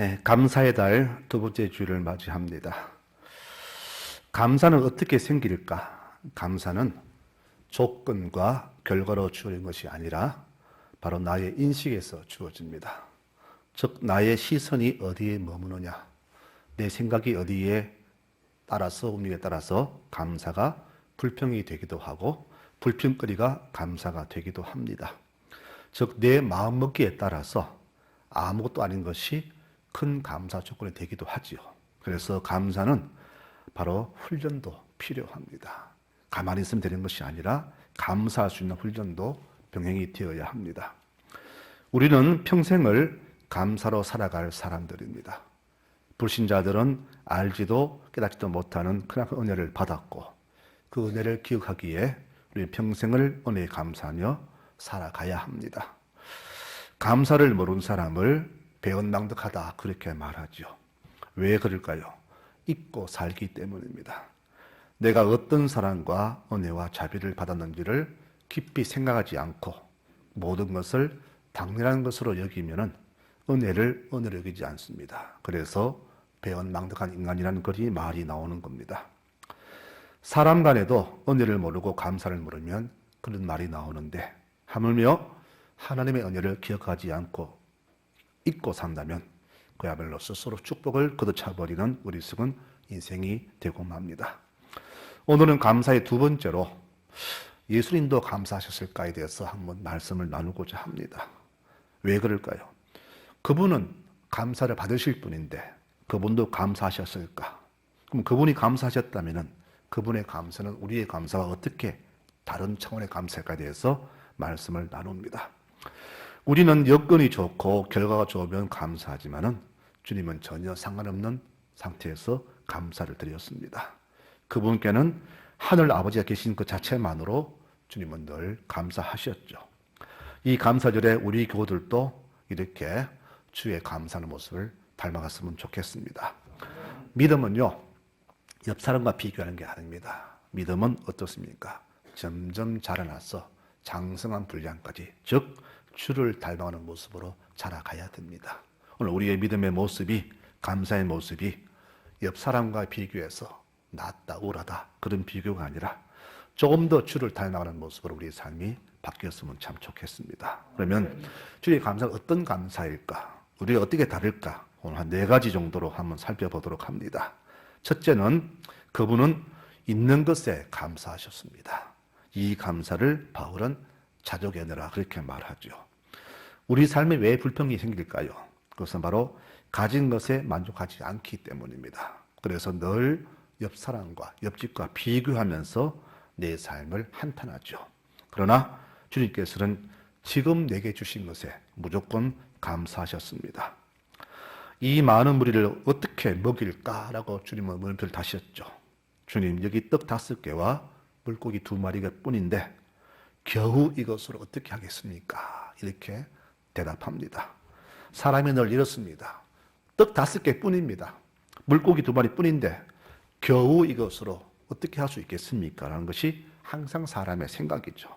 네, 감사의 달 두 번째 주를 맞이합니다. 감사는 어떻게 생길까? 감사는 조건과 결과로 주어진 것이 아니라 바로 나의 인식에서 주어집니다. 즉, 나의 시선이 어디에 머무느냐, 내 생각이 어디에 따라서, 움직에 따라서 감사가 불평이 되기도 하고, 불평거리가 감사가 되기도 합니다. 즉, 내 마음먹기에 따라서 아무것도 아닌 것이 큰 감사 조건이 되기도 하지요. 그래서 감사는 바로 훈련도 필요합니다. 가만히 있으면 되는 것이 아니라 감사할 수 있는 훈련도 병행이 되어야 합니다. 우리는 평생을 감사로 살아갈 사람들입니다. 불신자들은 알지도 깨닫지도 못하는 크나큰 은혜를 받았고 그 은혜를 기억하기에 우리 평생을 은혜에 감사하며 살아가야 합니다. 감사를 모르는 사람을 배은망덕하다 그렇게 말하죠. 왜 그럴까요? 잊고 살기 때문입니다. 내가 어떤 사랑과 은혜와 자비를 받았는지를 깊이 생각하지 않고 모든 것을 당연한 것으로 여기면은 은혜를 은혜로 여기지 않습니다. 그래서 배은망덕한 인간이라는 글이 말이 나오는 겁니다. 사람 간에도 은혜를 모르고 감사를 모르면 그런 말이 나오는데 하물며 하나님의 은혜를 기억하지 않고 잊고 산다면 그야말로 스스로 축복을 걷어차버리는 우리 숙은 인생이 되고 맙니다. 오늘은 감사의 두 번째로 예수님도 감사하셨을까에 대해서 한번 말씀을 나누고자 합니다. 왜 그럴까요? 그분은 감사를 받으실 분인데 그분도 감사하셨을까? 그럼 그분이 감사하셨다면 그분의 감사는 우리의 감사와 어떻게 다른 차원의 감사일까에 대해서 말씀을 나눕니다. 우리는 여건이 좋고 결과가 좋으면 감사하지만은 주님은 전혀 상관없는 상태에서 감사를 드렸습니다. 그분께는 하늘 아버지가 계신 그 자체만으로 주님은 늘 감사하셨죠. 이 감사절에 우리 교우들도 이렇게 주의 감사하는 모습을 닮아갔으면 좋겠습니다. 믿음은요, 옆 사람과 비교하는 게 아닙니다. 믿음은 어떻습니까? 점점 자라나서 장성한 분량까지, 즉, 주를 닮아가는 모습으로 자라가야 됩니다. 오늘 우리의 믿음의 모습이, 감사의 모습이 옆 사람과 비교해서 낫다, 우울하다, 그런 비교가 아니라 조금 더 주를 닮아가는 모습으로 우리의 삶이 바뀌었으면 참 좋겠습니다. 그러면 주의 감사가 어떤 감사일까? 우리가 어떻게 다를까? 오늘 한 네 가지 정도로 한번 살펴보도록 합니다. 첫째는 그분은 있는 것에 감사하셨습니다. 이 감사를 바울은 자족의 은혜라 그렇게 말하죠. 우리 삶에 왜 불평이 생길까요? 그것은 바로 가진 것에 만족하지 않기 때문입니다. 그래서 늘 옆 사람과 옆집과 비교하면서 내 삶을 한탄하죠. 그러나 주님께서는 지금 내게 주신 것에 무조건 감사하셨습니다. 이 많은 무리를 어떻게 먹일까라고 주님은 물음표를 다셨죠. 주님 여기 떡 다섯 개와 물고기 두 마리가 뿐인데 겨우 이것으로 어떻게 하겠습니까? 이렇게 대답합니다. 사람이 늘 이렇습니다. 떡 다섯 개 뿐입니다. 물고기 두 마리 뿐인데 겨우 이것으로 어떻게 할 수 있겠습니까? 라는 것이 항상 사람의 생각이죠.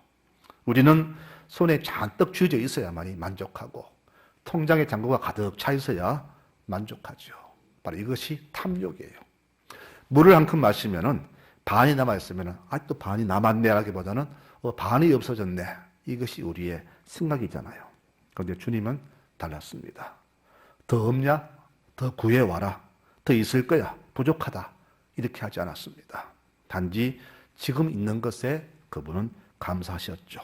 우리는 손에 잔뜩 쥐어져 있어야만이 만족하고 통장에 잔고가 가득 차 있어야 만족하죠. 바로 이것이 탐욕이에요. 물을 한 컵 마시면은 반이 남아 있으면은 아또 반이 남았네라기보다는 어, 반이 없어졌네. 이것이 우리의 생각이잖아요. 그런데 주님은 달랐습니다. 더 없냐? 더 구해와라. 더 있을 거야. 부족하다. 이렇게 하지 않았습니다. 단지 지금 있는 것에 그분은 감사하셨죠.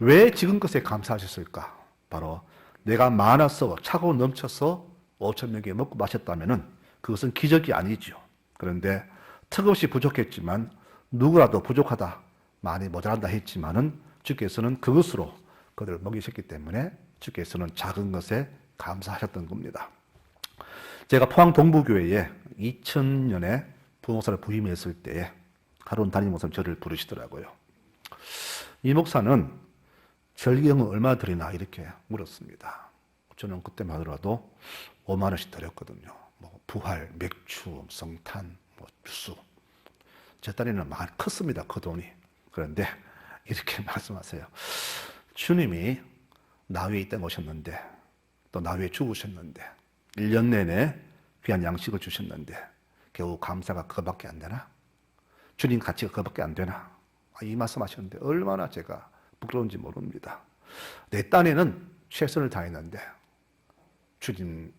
왜 지금 것에 감사하셨을까? 바로 내가 많아서 차고 넘쳐서 5천 명에게 먹고 마셨다면은 그것은 기적이 아니죠. 그런데 턱없이 부족했지만 누구라도 부족하다, 많이 모자란다 했지만은 주께서는 그것으로 그들을 먹이셨기 때문에 주께서는 작은 것에 감사하셨던 겁니다. 제가 포항 동부교회에 2000년에 부목사를 부임했을 때에 하루는 담임 목사님 저를 부르시더라고요. 이 목사는 절기형은 얼마 드리나 이렇게 물었습니다. 저는 그때만 하더라도 5만 원씩 드렸거든요. 뭐 부활, 맥주, 성탄, 뭐 주수. 제 딸에는 많이 컸습니다. 그 돈이. 그런데 이렇게 말씀하세요. 주님이 나 위에 있다 오셨는데 또 나 위에 죽으셨는데 1년 내내 귀한 양식을 주셨는데 겨우 감사가 그거밖에 안 되나? 주님 가치가 그거밖에 안 되나? 아, 이 말씀 하셨는데 얼마나 제가 부끄러운지 모릅니다. 내 딴에는 최선을 다했는데 주님의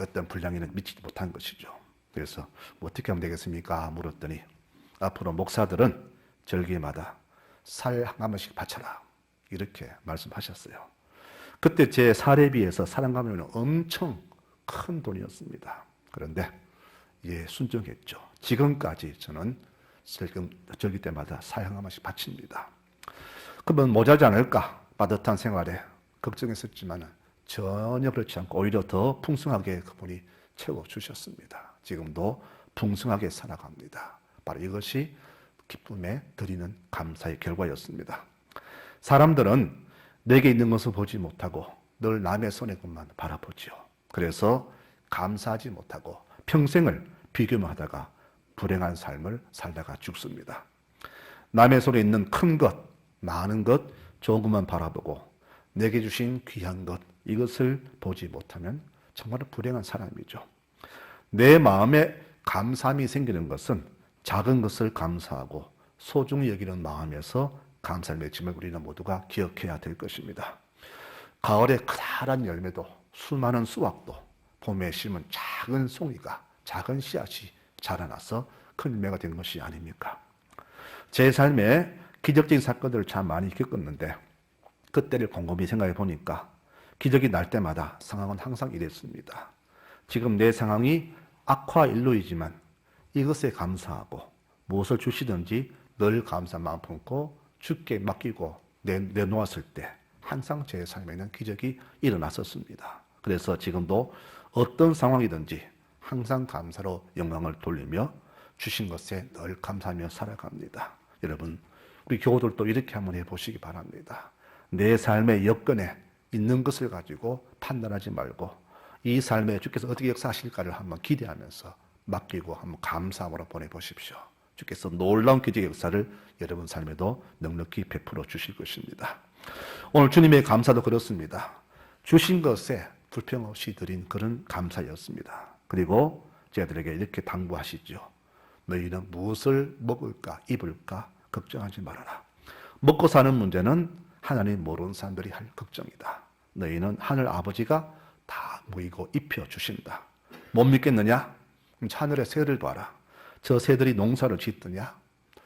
어떤 분량에는 미치지 못한 것이죠. 그래서 뭐 어떻게 하면 되겠습니까? 물었더니 앞으로 목사들은 절기마다 살 한 가마씩 바쳐라. 이렇게 말씀하셨어요. 그때 제 사례비에서 사랑 가면은 엄청 큰 돈이었습니다. 그런데 예, 순종했죠. 지금까지 저는 절기, 절기 때마다 살한 가마씩 바칩니다. 그러면 모자지 않을까? 빠듯한 생활에 걱정했었지만 전혀 그렇지 않고 오히려 더 풍성하게 그분이 채워 주셨습니다. 지금도 풍성하게 살아갑니다. 바로 이것이 기쁨에 드리는 감사의 결과였습니다. 사람들은 내게 있는 것을 보지 못하고 늘 남의 손의 것만 바라보지요. 그래서 감사하지 못하고 평생을 비교만 하다가 불행한 삶을 살다가 죽습니다. 남의 손에 있는 큰 것, 많은 것, 좋은 것만 바라보고 내게 주신 귀한 것, 이것을 보지 못하면 정말 불행한 사람이죠. 내 마음에 감사함이 생기는 것은 작은 것을 감사하고 소중히 여기는 마음에서 감사를 맺음을 우리는 모두가 기억해야 될 것입니다. 가을에 커다란 열매도 수많은 수확도 봄에 심은 작은 송이가 작은 씨앗이 자라나서 큰 열매가 되는 것이 아닙니까? 제 삶에 기적적인 사건들을 참 많이 겪었는데 그때를 곰곰이 생각해 보니까 기적이 날 때마다 상황은 항상 이랬습니다. 지금 내 상황이 악화 일로이지만 이것에 감사하고 무엇을 주시든지 늘 감사 마음 품고 주께 맡기고 내, 내놓았을 때 항상 제 삶에는 기적이 일어났었습니다. 그래서 지금도 어떤 상황이든지 항상 감사로 영광을 돌리며 주신 것에 늘 감사하며 살아갑니다. 여러분, 우리 교우들도 이렇게 한번 해보시기 바랍니다. 내 삶의 여건에 있는 것을 가지고 판단하지 말고 이 삶에 주께서 어떻게 역사하실까를 한번 기대하면서 맡기고 한번 감사함으로 보내보십시오. 주께서 놀라운 기적 역사를 여러분 삶에도 넉넉히 베풀어 주실 것입니다. 오늘 주님의 감사도 그렇습니다. 주신 것에 불평 없이 드린 그런 감사였습니다. 그리고 저희들에게 이렇게 당부하시죠. 너희는 무엇을 먹을까, 입을까 걱정하지 말아라. 먹고 사는 문제는 하나님 모르는 사람들이 할 걱정이다. 너희는 하늘 아버지가 다 모이고 입혀 주신다. 못 믿겠느냐? 하늘의 새를 봐라. 저 새들이 농사를 짓더냐?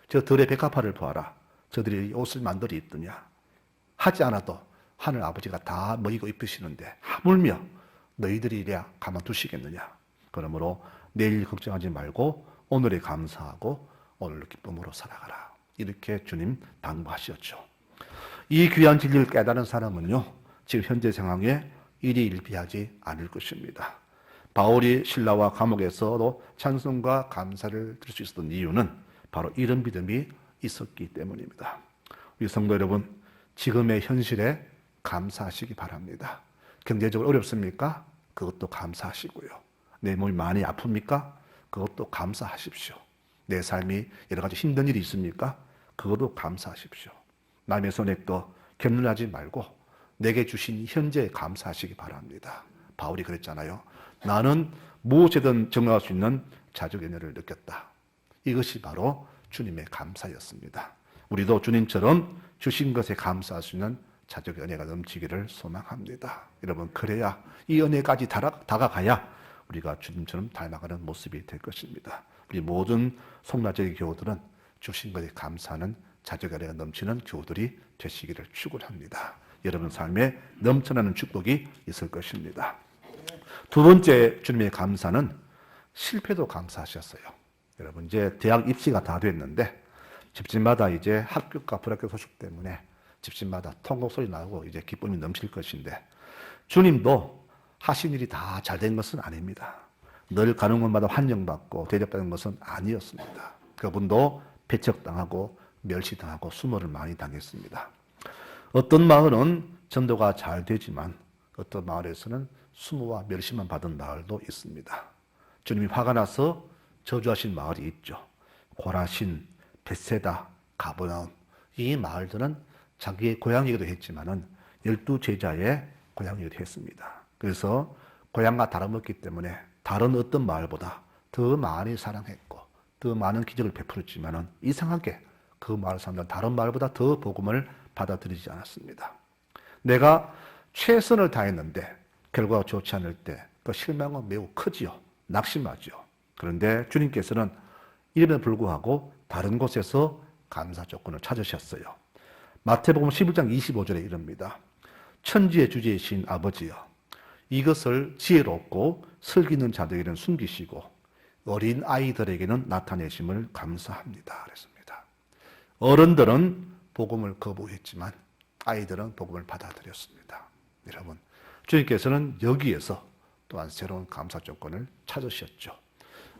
저 들의 백합화를 보아라. 저들이 옷을 만들어 입더냐? 하지 않아도 하늘 아버지가 다 먹이고 입히시는데 하물며 너희들이 이래야 가만두시겠느냐? 그러므로 내일 걱정하지 말고 오늘에 감사하고 오늘 기쁨으로 살아가라. 이렇게 주님 당부하셨죠. 이 귀한 진리를 깨달은 사람은요, 지금 현재 상황에 일이 일비하지 않을 것입니다. 바울이 신라와 감옥에서도 찬송과 감사를 들을 수 있었던 이유는 바로 이런 믿음이 있었기 때문입니다. 우리 성도 여러분, 지금의 현실에 감사하시기 바랍니다. 경제적으로 어렵습니까? 그것도 감사하시고요. 내 몸이 많이 아픕니까? 그것도 감사하십시오. 내 삶이 여러 가지 힘든 일이 있습니까? 그것도 감사하십시오. 남의 손에 또 견눈하지 말고 내게 주신 현재에 감사하시기 바랍니다. 바울이 그랬잖아요. 나는 무엇이든 정할 수 있는 자적 연혈을 느꼈다. 이것이 바로 주님의 감사였습니다. 우리도 주님처럼 주신 것에 감사할 수 있는 자적 연애가 넘치기를 소망합니다. 여러분 그래야 이 은혜까지 다가가야 우리가 주님처럼 닮아가는 모습이 될 것입니다. 우리 모든 송라제의 교우들은 주신 것에 감사하는 자적 연애가 넘치는 교우들이 되시기를 축원합니다. 여러분 삶에 넘쳐나는 축복이 있을 것입니다. 두 번째 주님의 감사는 실패도 감사하셨어요. 여러분 이제 대학 입시가 다 됐는데 집집마다 이제 합격과 불합격 소식 때문에 집집마다 통곡 소리 나고 이제 기쁨이 넘칠 것인데 주님도 하신 일이 다 잘 된 것은 아닙니다. 늘 가는 곳마다 환영받고 대접받는 것은 아니었습니다. 그분도 배척당하고 멸시당하고 수모를 많이 당했습니다. 어떤 마을은 전도가 잘 되지만 어떤 마을에서는 수모와 멸시만 받은 마을도 있습니다. 주님이 화가 나서 저주하신 마을이 있죠. 고라신, 베세다, 가버나움 이 마을들은 자기의 고향이기도 했지만은 열두 제자의 고향이기도 했습니다. 그래서 고향과 다름없기 때문에 다른 어떤 마을보다 더 많이 사랑했고 더 많은 기적을 베풀었지만은 이상하게 그 마을 사람들은 다른 마을보다 더 복음을 받아들이지 않았습니다. 내가 최선을 다했는데 결과가 좋지 않을 때 그 실망은 매우 크지요. 낙심하죠. 그런데 주님께서는 이름에 불구하고 다른 곳에서 감사 조건을 찾으셨어요. 마태복음 11장 25절에 이릅니다. 천지의 주제이신 아버지여 이것을 지혜롭고 슬기는 자들에게는 숨기시고 어린 아이들에게는 나타내심을 감사합니다. 그랬습니다. 어른들은 복음을 거부했지만 아이들은 복음을 받아들였습니다. 여러분, 주님께서는 여기에서 또한 새로운 감사 조건을 찾으셨죠.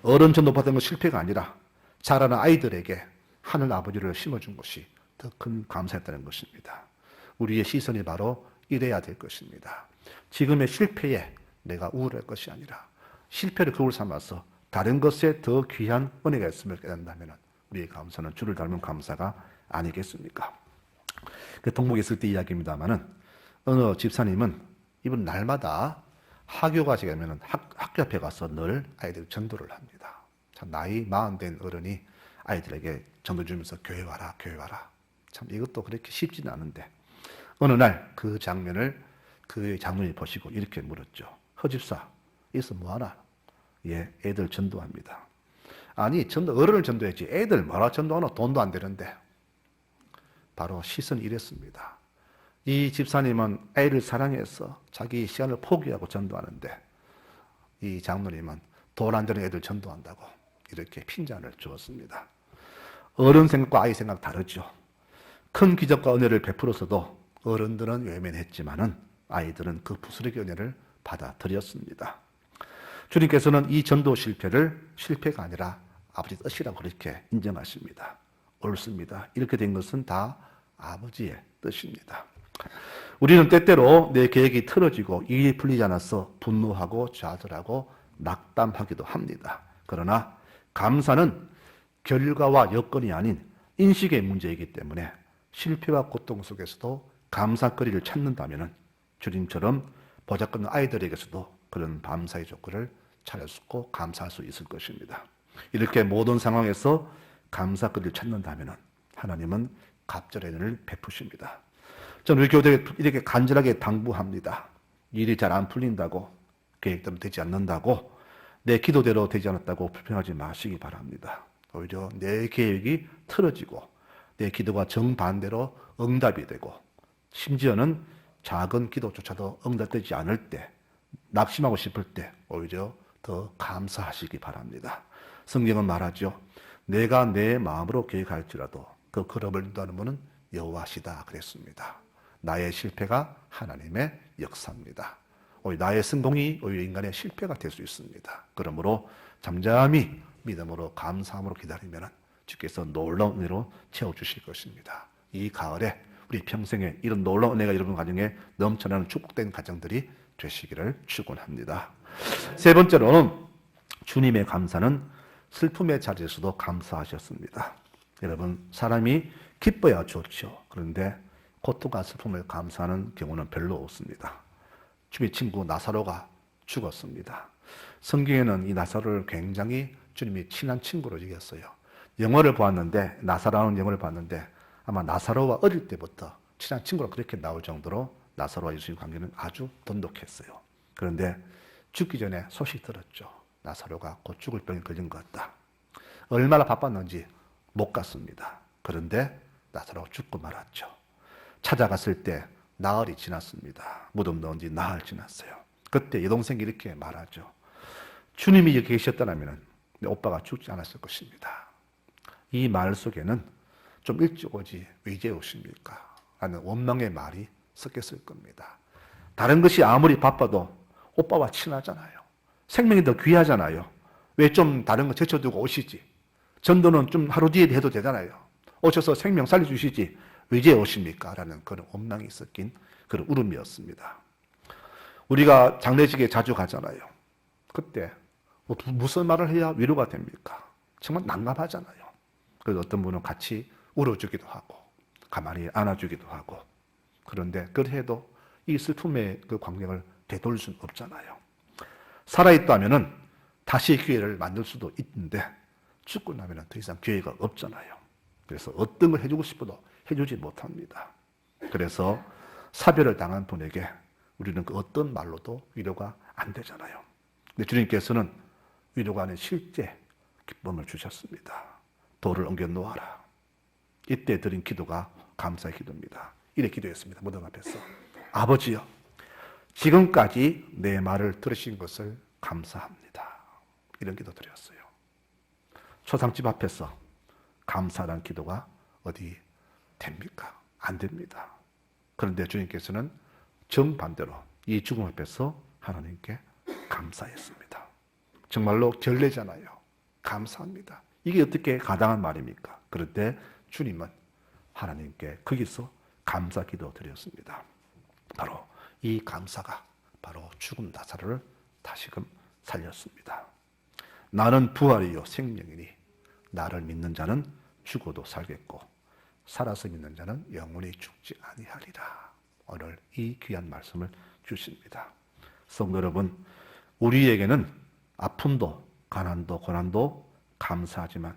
어른 전도받은 건 실패가 아니라 자라는 아이들에게 하늘 아버지를 심어준 것이 더 큰 감사였다는 것입니다. 우리의 시선이 바로 이래야 될 것입니다. 지금의 실패에 내가 우울할 것이 아니라 실패를 거울 삼아서 다른 것에 더 귀한 은혜가 있음을 깨닫는다면 우리의 감사는 주를 닮은 감사가 아니겠습니까? 그 동북에 있을 때 이야기입니다만은 어느 집사님은 이분 날마다 학교가 지가면 학, 학교 앞에 가서 늘 아이들 전도를 합니다. 참 나이 마흔 된 어른이 아이들에게 전도 주면서 교회 와라, 교회 와라. 참 이것도 그렇게 쉽지는 않은데 어느 날 그 장면을 그 장로님이 보시고 이렇게 물었죠. 허집사, 이서 뭐하나? 예, 애들 전도합니다. 아니, 전도, 어른을 전도했지. 애들 뭐라 전도하나? 돈도 안 되는데. 바로 시선이 이랬습니다. 이 집사님은 애를 사랑해서 자기 시간을 포기하고 전도하는데 이 장로님은 돈안 되는 애들 전도한다고 이렇게 핀잔을 주었습니다. 어른 생각과 아이 생각 다르죠. 큰 기적과 은혜를 베풀어서도 어른들은 외면했지만은 아이들은 그 부스러기 은혜를 받아들였습니다. 주님께서는 이 전도 실패를 실패가 아니라 아버지 뜻이라고 그렇게 인정하십니다. 옳습니다. 이렇게 된 것은 다 아버지의 뜻입니다. 우리는 때때로 내 계획이 틀어지고 일이 풀리지 않아서 분노하고 좌절하고 낙담하기도 합니다. 그러나 감사는 결과와 여건이 아닌 인식의 문제이기 때문에 실패와 고통 속에서도 감사거리를 찾는다면 주님처럼 보잘것없는 아이들에게서도 그런 감사의 조건을 찾을 수 있고 감사할 수 있을 것입니다. 이렇게 모든 상황에서 감사거리를 찾는다면 하나님은 갑절의 은혜를 베푸십니다. 저는 우리 교회에 이렇게 간절하게 당부합니다. 일이 잘 안 풀린다고 계획대로 되지 않는다고 내 기도대로 되지 않았다고 불평하지 마시기 바랍니다. 오히려 내 계획이 틀어지고 내 기도가 정반대로 응답이 되고 심지어는 작은 기도조차도 응답되지 않을 때 낙심하고 싶을 때 오히려 더 감사하시기 바랍니다. 성경은 말하죠. 내가 내 마음으로 계획할지라도 그 걸음을 인도하는 분은 여호와시다 그랬습니다. 나의 실패가 하나님의 역사입니다. 오히려 나의 성공이 오히려 인간의 실패가 될 수 있습니다. 그러므로 잠잠히 믿음으로 감사함으로 기다리면 주께서 놀라운 은혜로 채워주실 것입니다. 이 가을에 우리 평생에 이런 놀라운 은혜가 여러분 가정에 넘쳐나는 축복된 가정들이 되시기를 축원합니다. 세 번째로는 주님의 감사는 슬픔의 자리에서도 감사하셨습니다. 여러분 사람이 기뻐야 좋죠. 그런데 고통과 슬픔을 감사하는 경우는 별로 없습니다. 주의 친구 나사로가 죽었습니다. 성경에는 이 나사로를 굉장히 주님이 친한 친구로 여겼어요. 영화를 보았는데 나사로는 영화를 봤는데 아마 나사로와 어릴 때부터 친한 친구로 그렇게 나올 정도로 나사로와 예수님 관계는 아주 돈독했어요. 그런데 죽기 전에 소식 들었죠. 나사로가 곧 죽을 병에 걸린 것 같다. 얼마나 바빴는지 못 갔습니다. 그런데 나사로가 죽고 말았죠. 찾아갔을 때 나흘이 지났습니다. 무덤 넣은 지 나흘 지났어요. 그때 여동생이 이렇게 말하죠. 주님이 여기 계셨다면 오빠가 죽지 않았을 것입니다. 이 말 속에는 좀 일찍 오지 왜 이제 오십니까? 하는 원망의 말이 섞였을 겁니다. 다른 것이 아무리 바빠도 오빠와 친하잖아요. 생명이 더 귀하잖아요. 왜 좀 다른 거 제쳐두고 오시지? 전도는 좀 하루 뒤에 해도 되잖아요. 오셔서 생명 살려주시지. 왜 이제 오십니까? 라는 그런 원망이 섞인 그런 울음이었습니다. 우리가 장례식에 자주 가잖아요. 그때 뭐 무슨 말을 해야 위로가 됩니까? 정말 난감하잖아요. 그래서 어떤 분은 같이 울어주기도 하고 가만히 안아주기도 하고 그런데 그래도 이 슬픔의 그 광경을 되돌릴 수는 없잖아요. 살아있다면은 다시 기회를 만들 수도 있는데 죽고 나면은 더 이상 기회가 없잖아요. 그래서 어떤 걸 해주고 싶어도 해주지 못합니다. 그래서 사별을 당한 분에게 우리는 그 어떤 말로도 위로가 안 되잖아요. 근데 주님께서는 위로가 아닌 실제 기쁨을 주셨습니다. 돌을 옮겨 놓아라. 이때 드린 기도가 감사의 기도입니다. 이래 기도했습니다. 무덤 앞에서. 아버지요. 지금까지 내 말을 들으신 것을 감사합니다. 이런 기도 드렸어요. 초상집 앞에서 감사란 기도가 어디 됩니까? 안 됩니다. 그런데 주님께서는 정반대로 이 죽음 앞에서 하나님께 감사했습니다. 정말로 결례잖아요. 감사합니다. 이게 어떻게 가당한 말입니까? 그런데 주님은 하나님께 거기서 감사 기도 드렸습니다. 바로 이 감사가 바로 죽은 나사로를 다시금 살렸습니다. 나는 부활이요 생명이니 나를 믿는 자는 죽어도 살겠고 살아서 믿는 자는 영원히 죽지 아니하리라. 오늘 이 귀한 말씀을 주십니다. 성도 여러분, 우리에게는 아픔도 가난도 고난도 감사하지만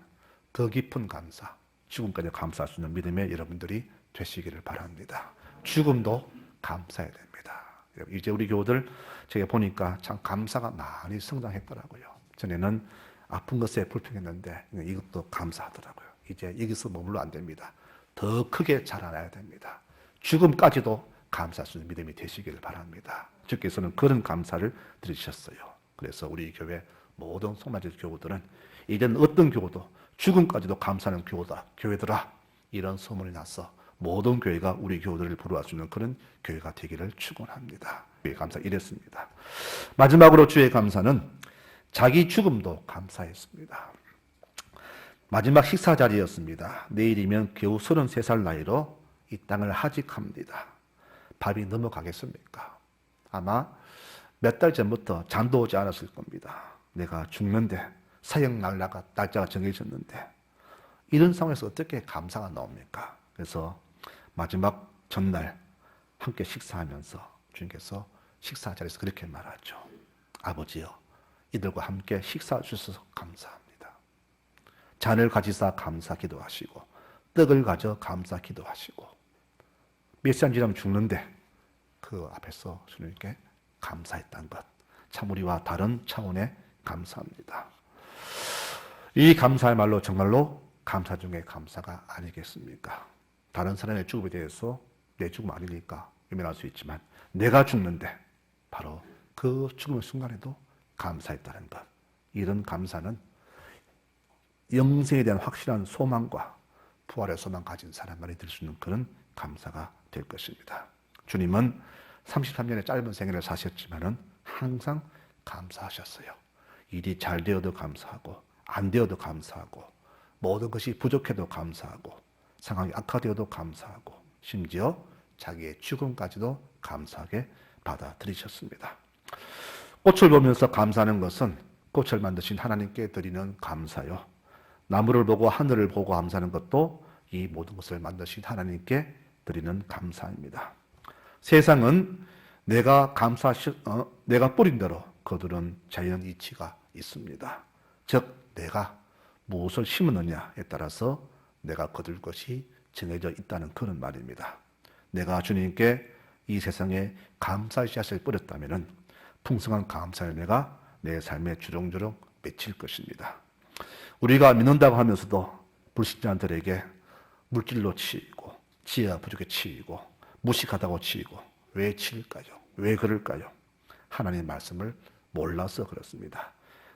더 깊은 감사, 죽음까지 감사할 수 있는 믿음의 여러분들이 되시기를 바랍니다. 죽음도 감사해야 됩니다. 이제 우리 교우들 제가 보니까 참 감사가 많이 성장했더라고요. 전에는 아픈 것에 불평했는데 이것도 감사하더라고요. 이제 여기서 머물러 안 됩니다. 더 크게 자라나야 됩니다. 죽음까지도 감사할 수 있는 믿음이 되시기를 바랍니다. 주께서는 그런 감사를 들으셨어요. 그래서 우리 교회 모든 송마제 교우들은 이제는 어떤 교우도 죽음까지도 감사하는 교우다, 교회들아 이런 소문이 나서 모든 교회가 우리 교우들을 부러워할 수 있는 그런 교회가 되기를 축원합니다. 주의 감사 이랬습니다. 마지막으로 주의 감사는 자기 죽음도 감사했습니다. 마지막 식사 자리였습니다. 내일이면 겨우 33살 나이로 이 땅을 하직합니다. 밥이 넘어가겠습니까? 아마 몇 달 전부터 잠도 오지 않았을 겁니다. 내가 죽는데 사형 날라가 날짜가 정해졌는데 이런 상황에서 어떻게 감사가 나옵니까? 그래서 마지막 전날 함께 식사하면서 주님께서 식사 자리에서 그렇게 말하죠. 아버지요, 이들과 함께 식사 주셔서 감사합니다. 잔을 가지사 감사 기도하시고 떡을 가져 감사 기도하시고 몇 시간 지나면 죽는데 그 앞에서 주님께 감사했다는 것. 참 우리와 다른 차원의 감사합니다. 이 감사의 말로 정말로 감사 중에 감사가 아니겠습니까? 다른 사람의 죽음에 대해서 내 죽음 아니니까 외면할 수 있지만 내가 죽는데 바로 그 죽음의 순간에도 감사했다는 것. 이런 감사는 영생에 대한 확실한 소망과 부활의 소망 가진 사람만이 될 수 있는 그런 감사가 될 것입니다. 주님은 33년의 짧은 생애를 사셨지만은 항상 감사하셨어요. 일이 잘 되어도 감사하고 안 되어도 감사하고 모든 것이 부족해도 감사하고 상황이 악화되어도 감사하고 심지어 자기의 죽음까지도 감사하게 받아들이셨습니다. 꽃을 보면서 감사하는 것은 꽃을 만드신 하나님께 드리는 감사요. 나무를 보고 하늘을 보고 감사하는 것도 이 모든 것을 만드신 하나님께 드리는 감사입니다. 세상은 내가 감사 어, 내가 뿌린 대로 그들은 자연 이치가 있습니다. 즉 내가 무엇을 심었느냐에 따라서 내가 거둘 것이 정해져 있다는 그런 말입니다. 내가 주님께 이 세상에 감사의 씨앗을 뿌렸다면 풍성한 감사의 내가 내 삶에 주렁주렁 맺힐 것입니다. 우리가 믿는다고 하면서도 불신자들에게 물질로 치이고 지혜가 부족해 치이고 무식하다고 치이고 왜 치일까요? 왜 그럴까요? 하나님의 말씀을 몰라서 그렇습니다.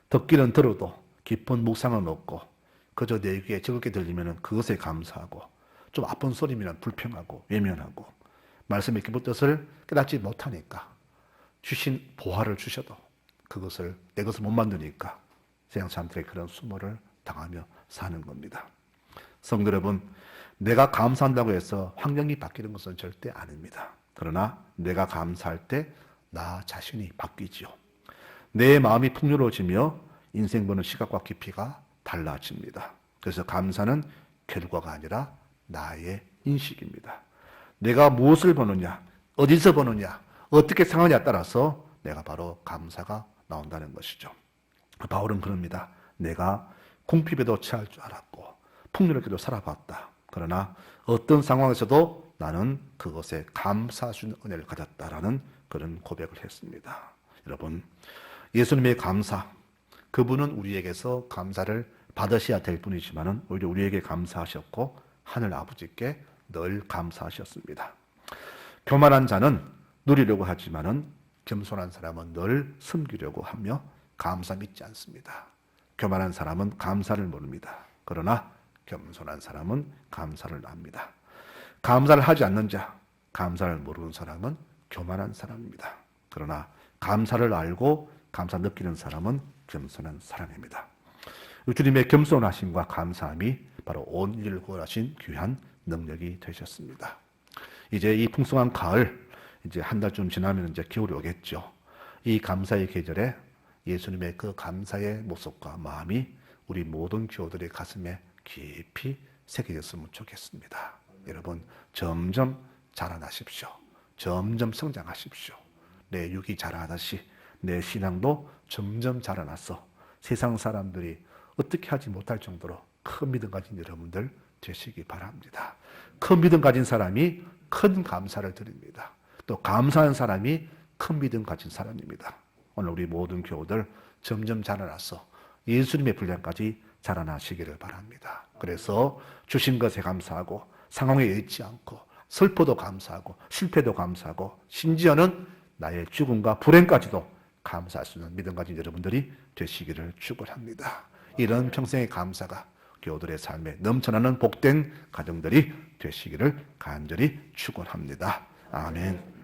듣기는 들어도 깊은 묵상은 없고 그저 내 귀에 즐겁게 들리면 그것에 감사하고 좀 아픈 소리면 불평하고 외면하고 말씀의 깊은 뜻을 깨닫지 못하니까 주신 보화를 주셔도 그것을 내 것을 못 만드니까 세상 사람들의 그런 수모를 당하며 사는 겁니다. 성도 여러분, 내가 감사한다고 해서 환경이 바뀌는 것은 절대 아닙니다. 그러나 내가 감사할 때 나 자신이 바뀌지요. 내 마음이 풍요로워지며 인생 보는 시각과 깊이가 달라집니다. 그래서 감사는 결과가 아니라 나의 인식입니다. 내가 무엇을 보느냐, 어디서 보느냐, 어떻게 상하냐에 따라서 내가 바로 감사가 나온다는 것이죠. 바울은 그럽니다. 내가 궁핍에도 처할 줄 알았고 풍요롭게도 살아봤다. 그러나 어떤 상황에서도 나는 그것에 있는 은혜를 가졌다라는 그런 고백을 했습니다. 여러분, 예수님의 감사, 그분은 우리에게서 감사를 받으셔야 될 분이지만은 오히려 우리에게 감사하셨고 하늘 아버지께 늘 감사하셨습니다. 교만한 자는 누리려고 하지만은 겸손한 사람은 늘 섬기려고 하며 감사 믿지 않습니다. 교만한 사람은 감사를 모릅니다. 그러나 겸손한 사람은 감사를 압니다. 감사를 하지 않는 자, 감사를 모르는 사람은 교만한 사람입니다. 그러나 감사를 알고 감사 느끼는 사람은 겸손한 사람입니다. 주님의 겸손하심과 감사함이 바로 온 인류를 구원하신 귀한 능력이 되셨습니다. 이제 이 풍성한 가을, 이제 한 달쯤 지나면 이제 겨울이 오겠죠. 이 감사의 계절에 예수님의 그 감사의 모습과 마음이 우리 모든 교우들의 가슴에 깊이 새겨졌으면 좋겠습니다. 여러분, 점점 자라나십시오. 점점 성장하십시오. 내 육이 자라듯이 내 신앙도 점점 자라나서 세상 사람들이 어떻게 하지 못할 정도로 큰 믿음 가진 여러분들 되시기 바랍니다. 큰 믿음 가진 사람이 큰 감사를 드립니다. 또 감사한 사람이 큰 믿음 가진 사람입니다. 오늘 우리 모든 교우들 점점 자라나서 예수님의 분량까지 자라나시기를 바랍니다. 그래서 주신 것에 감사하고 상황에 잊지 않고 슬퍼도 감사하고 실패도 감사하고 심지어는 나의 죽음과 불행까지도 감사할 수 있는 믿음 가진 여러분들이 되시기를 축원합니다. 이런 평생의 감사가 교우들의 삶에 넘쳐나는 복된 가정들이 되시기를 간절히 축원합니다. 아멘.